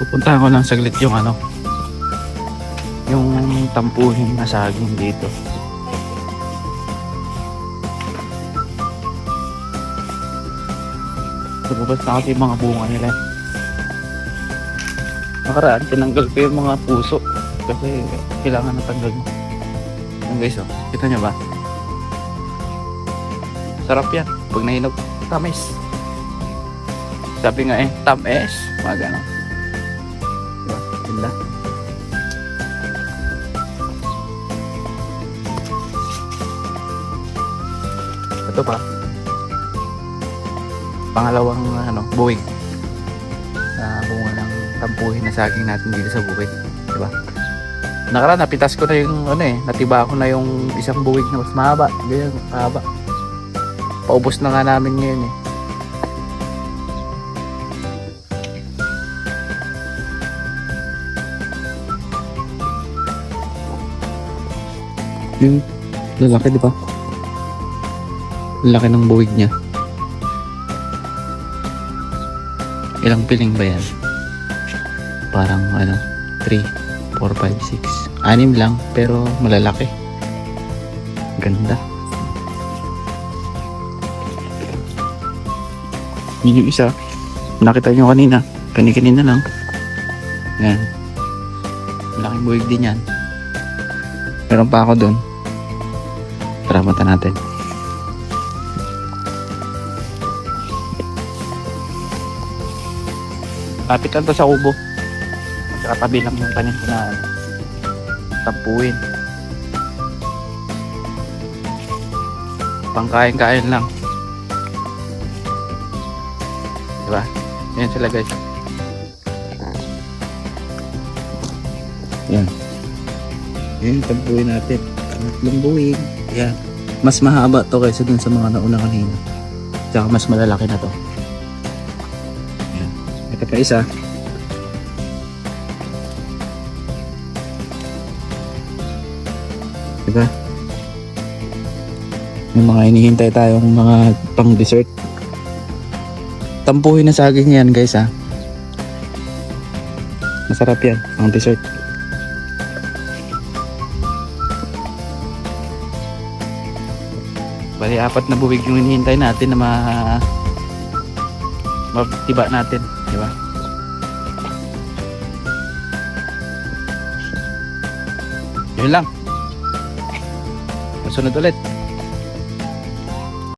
Pupuntahan ko lang saglit yung ano, yung tampuhin na saging dito. Lumabas na kasi mga bunga nila. Nakaraan, tinanggal ko yung mga puso kasi kailangan natanggal mo. Yan guys, oh. Kita nyo ba? Sarap yan. Pag nahinog, tamis. Sabi nga eh, tamis. Mga ganon. Ganda. Ito pa. Pangalawang ano, buwig. Na bunga ng tampuhin na saging natin dito sa buwig. Diba? Nakaraan, napitas ko na yung ano eh, natiba ko na yung isang buwig na mas mahaba. Ganyan, mahaba. Paubos na nga namin ngayon eh. Yung lalaki, di ba? Laki ng buwig niya. Ilang piling ba yan? Parang ano, 3, 4, 5, 6. Anim lang, pero malalaki. Ganda. Yun yung isa. Nakita nyo kanina. Kani-kanina lang. Yan. Malaking buwig din yan. Meron pa ako doon. Tara, punta natin. Lapit lang to sa kubo. Magkatabi lang yung tanim ko na tapuin. Pangkain-kain lang. Diba? Yan sila guys. Yan. Yan, tapuin natin. Tatlong buwig. Yan. Mas mahaba to kaysa dun sa mga nauna kanina. Tsaka mas malalaki na to. Yan. Ito pa isa. Diba? May mga hinihintay tayong mga pang dessert. Tampuhin na saging yan guys ha. Masarap yan, pang dessert. Bali, apat na buwig yung hinihintay natin na ma matiba natin, di ba? Yun lang. Masunod ulit.